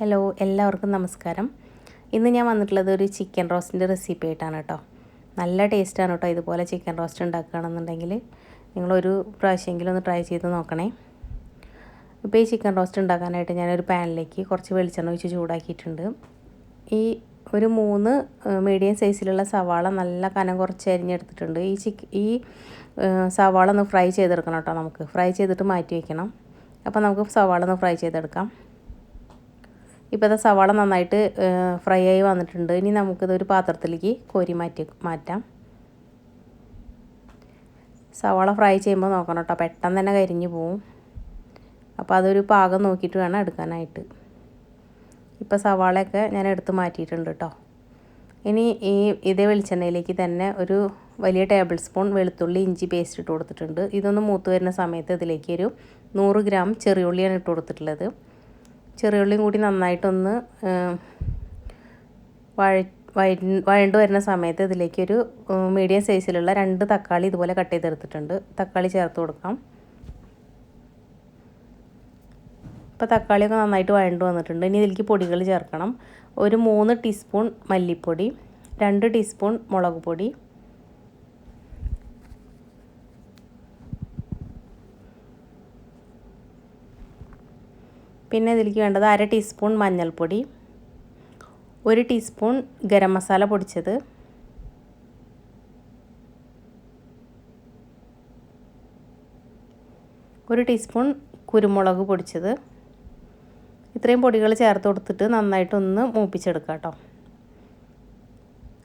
Hello എല്ലാവർക്കും നമസ്കാരം. ഇന്ന് ഞാൻ വന്നിട്ടുള്ളത് ഒരു ചിക്കൻ റോസ്റ്റിന്റെ റെസിപ്പി ആയിട്ടാണ് കേട്ടോ. നല്ല ടേസ്റ്റാണ് കേട്ടോ ഇതുപോലെ ചിക്കൻ റോസ്റ്റ് ഉണ്ടാക്കുകയാണെന്നുണ്ടെങ്കിൽ. നിങ്ങളൊരു പ്രാവശ്യമെങ്കിലും ഒന്ന് ട്രൈ ചെയ്ത് നോക്കണേ. ഇപ്പോൾ ഈ ചിക്കൻ റോസ്റ്റ് ഉണ്ടാക്കാനായിട്ട് ഞാനൊരു പാനിലേക്ക് കുറച്ച് വെളിച്ചെണ്ണ ഒഴിച്ച് ചൂടാക്കിയിട്ടുണ്ട്. ഈ ഒരു മൂന്ന് മീഡിയം സൈസിലുള്ള സവാള നല്ല കനം കുറച്ച് അരിഞ്ഞെടുത്തിട്ടുണ്ട്. ഈ ചിക്ക് ഈ സവാള ഒന്ന് ഫ്രൈ ചെയ്തെടുക്കണം കേട്ടോ നമുക്ക്. ഫ്രൈ ചെയ്തിട്ട് മാറ്റി വയ്ക്കണം അപ്പോൾ നമുക്ക് സവാള ഒന്ന് ഫ്രൈ ചെയ്തെടുക്കാം. ഇപ്പോൾ സവാള നന്നായിട്ട് ഫ്രൈ ആയി വന്നിട്ടുണ്ട്. ഇനി നമുക്കിത് ഒരു പാത്രത്തിലേക്ക് കോരി മാറ്റി മാറ്റാം. സവാള ഫ്രൈ ചെയ്യുമ്പോൾ നോക്കണം കേട്ടോ പെട്ടെന്ന് തന്നെ കരിഞ്ഞു പോവും. അപ്പോൾ അതൊരു പാകം നോക്കിയിട്ട് വേണം എടുക്കാനായിട്ട്. ഇപ്പോൾ സവാളയൊക്കെ ഞാൻ എടുത്ത് മാറ്റിയിട്ടുണ്ട് കേട്ടോ ഇനി ഈ ഇതേ വെളിച്ചെണ്ണയിലേക്ക് തന്നെ ഒരു വലിയ ടേബിൾ സ്പൂൺ വെളുത്തുള്ളി ഇഞ്ചി പേസ്റ്റ് ഇട്ട് കൊടുത്തിട്ടുണ്ട്. ഇതൊന്ന് മൂത്ത് വരുന്ന സമയത്ത് ഇതിലേക്ക് ഒരു നൂറ് ഗ്രാം ചെറിയുള്ളിയാണ് ഇട്ട് കൊടുത്തിട്ടുള്ളത്. ചെറിയുള്ളിയും കൂടി നന്നായിട്ടൊന്ന് വഴ വഴണ്ട് വരുന്ന സമയത്ത് ഇതിലേക്കൊരു മീഡിയം സൈസിലുള്ള രണ്ട് തക്കാളി ഇതുപോലെ കട്ട് ചെയ്തെടുത്തിട്ടുണ്ട്. തക്കാളി ചേർത്ത് കൊടുക്കാം. ഇപ്പോൾ തക്കാളിയൊക്കെ നന്നായിട്ട് വഴണ്ട് വന്നിട്ടുണ്ട്. ഇനി ഇതിലേക്ക് പൊടികൾ ചേർക്കണം. ഒരു മൂന്ന് ടീസ്പൂൺ മല്ലിപ്പൊടി രണ്ട് ടീസ്പൂൺ മുളക് പൊടി പിന്നെ ഇതിലേക്ക് വേണ്ടത് അര ടീസ്പൂൺ മഞ്ഞൾപ്പൊടി ഒരു ടീസ്പൂൺ ഗരം മസാല പൊടിച്ചത് ഒരു ടീസ്പൂൺ കുരുമുളക് പൊടിച്ചത്. ഇത്രയും പൊടികൾ ചേർത്ത് കൊടുത്തിട്ട് നന്നായിട്ടൊന്ന് മൂപ്പിച്ചെടുക്കാം കേട്ടോ.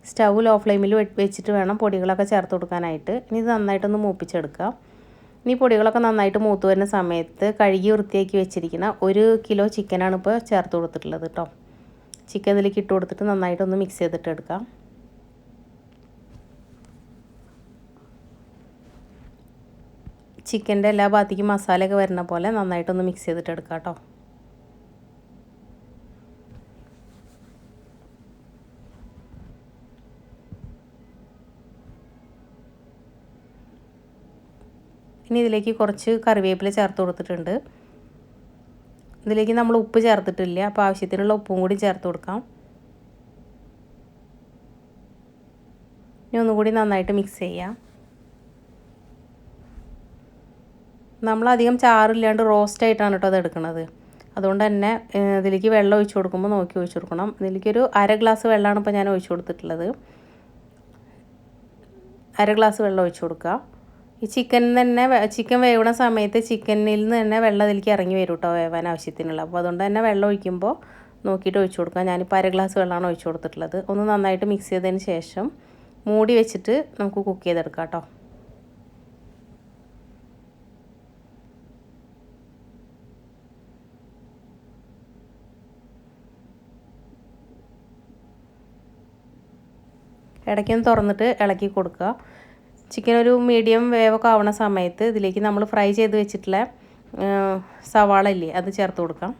സ്റ്റൗ ലോ ഫ്ലെയിമിൽ വെച്ചിട്ട് വേണം പൊടികളൊക്കെ ചേർത്ത് കൊടുക്കാനായിട്ട്. ഇനി ഇത് നന്നായിട്ടൊന്ന് മൂപ്പിച്ചെടുക്കാം. ഇനി പൊടികളൊക്കെ നന്നായിട്ട് മൂത്ത് വരുന്ന സമയത്ത് കഴുകി വൃത്തിയാക്കി വെച്ചിരിക്കുന്ന ഒരു കിലോ ചിക്കനാണ് ഇപ്പോൾ ചേർത്ത് കൊടുത്തിട്ടുള്ളത് കേട്ടോ. ചിക്കൻ ഇതിലേക്ക് ഇട്ട് കൊടുത്തിട്ട് നന്നായിട്ടൊന്ന് മിക്സ് ചെയ്തിട്ട് എടുക്കാം. ചിക്കന്റെ എല്ലാ ഭാഗത്തേക്കും മസാലയൊക്കെ വരുന്ന പോലെ നന്നായിട്ടൊന്ന് മിക്സ് ചെയ്തിട്ട് എടുക്കാം കേട്ടോ. ഇനി ഇതിലേക്ക് കുറച്ച് കറിവേപ്പില ചേർത്ത് കൊടുത്തിട്ടുണ്ട്. ഇതിലേക്ക് നമ്മൾ ഉപ്പ് ചേർത്തിട്ടില്ല അപ്പോൾ ആവശ്യത്തിനുള്ള ഉപ്പും കൂടി ചേർത്ത് കൊടുക്കാം. ഇനി ഒന്നുകൂടി നന്നായിട്ട് മിക്സ് ചെയ്യാം. നമ്മളധികം ചാറില്ലാണ്ട് റോസ്റ്റ് ആയിട്ടാണ് കേട്ടോ അത് എടുക്കുന്നത് അതുകൊണ്ട് തന്നെ ഇതിലേക്ക് വെള്ളം ഒഴിച്ചു കൊടുക്കുമ്പോൾ നോക്കി ഒഴിച്ചു കൊടുക്കണം. ഇതിലേക്കൊരു അര ഗ്ലാസ് വെള്ളമാണ് ഇപ്പോൾ ഞാൻ ഒഴിച്ചു കൊടുത്തിട്ടുള്ളത്. അര ഗ്ലാസ് വെള്ളം ഒഴിച്ചു കൊടുക്കുക ഈ ചിക്കൻ തന്നെ ചിക്കൻ വേവണ സമയത്ത് ചിക്കനിൽ നിന്ന് തന്നെ വെള്ളം അതിലേക്ക് ഇറങ്ങി വരും കേട്ടോ വേവാൻ ആവശ്യത്തിനുള്ള. അപ്പോൾ അതുകൊണ്ട് തന്നെ വെള്ളം ഒഴിക്കുമ്പോൾ നോക്കിയിട്ട് ഒഴിച്ചു കൊടുക്കാം ഞാനിപ്പോൾ അര ഗ്ലാസ് വെള്ളമാണ് ഒഴിച്ചു കൊടുത്തിട്ടുള്ളത്. ഒന്ന് നന്നായിട്ട് മിക്സ് ചെയ്തതിന് ശേഷം മൂടി വെച്ചിട്ട് നമുക്ക് കുക്ക് ചെയ്തെടുക്കാം കേട്ടോ ഇടയ്ക്കൊന്ന് തുറന്നിട്ട് ഇളക്കി കൊടുക്കുക. ചിക്കൻ ഒരു മീഡിയം വേവൊക്കെ ആവണ സമയത്ത് ഇതിലേക്ക് നമ്മൾ ഫ്രൈ ചെയ്ത് വെച്ചിട്ടുള്ള സവാള ഇല്ലേ അത് ചേർത്ത് കൊടുക്കാം.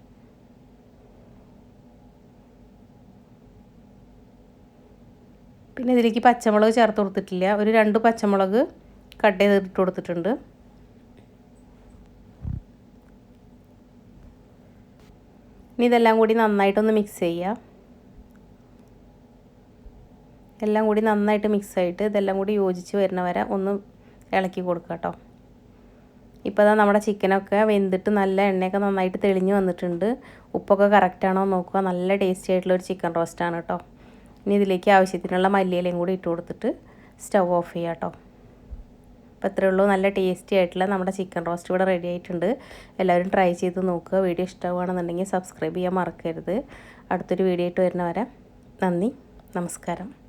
പിന്നെ ഇതിലേക്ക് പച്ചമുളക് ചേർത്ത് കൊടുത്തിട്ടില്ല. ഒരു രണ്ട് പച്ചമുളക് കട്ട് ചെയ്തിട്ട് കൊടുത്തിട്ടുണ്ട്. ഇനി ഇതെല്ലാം കൂടി നന്നായിട്ടൊന്ന് മിക്സ് ചെയ്യുക എല്ലാം കൂടി നന്നായിട്ട് മിക്സ് ആയിട്ട് ഇതെല്ലാം കൂടി യോജിച്ച് വരുന്ന വരെ ഒന്ന് ഇളക്കി കൊടുക്കുക കേട്ടോ. ഇപ്പോൾ അതാ നമ്മുടെ ചിക്കനൊക്കെ വെന്തിട്ട് നല്ല എണ്ണയൊക്കെ നന്നായിട്ട് തെളിഞ്ഞ് വന്നിട്ടുണ്ട്. ഉപ്പൊക്കെ കറക്റ്റാണോ നോക്കുക. നല്ല ടേസ്റ്റി ആയിട്ടുള്ള ഒരു ചിക്കൻ റോസ്റ്റാണ് കേട്ടോ. ഇനി ഇതിലേക്ക് ആവശ്യത്തിനുള്ള മല്ലിയിലയും കൂടി ഇട്ട് കൊടുത്തിട്ട് സ്റ്റവ് ഓഫ് ചെയ്യുക കേട്ടോ. അപ്പോൾ ഇത്രയേ ഉള്ളൂ. നല്ല ടേസ്റ്റി ആയിട്ടുള്ള നമ്മുടെ ചിക്കൻ റോസ്റ്റ് ഇവിടെ റെഡി ആയിട്ടുണ്ട്. എല്ലാവരും ട്രൈ ചെയ്ത് നോക്കുക. വീഡിയോ ഇഷ്ടമാണെന്നുണ്ടെങ്കിൽ സബ്സ്ക്രൈബ് ചെയ്യാൻ മറക്കരുത്. അടുത്തൊരു വീഡിയോ ആയിട്ട് വരുന്നവരെ നന്ദി. നമസ്കാരം.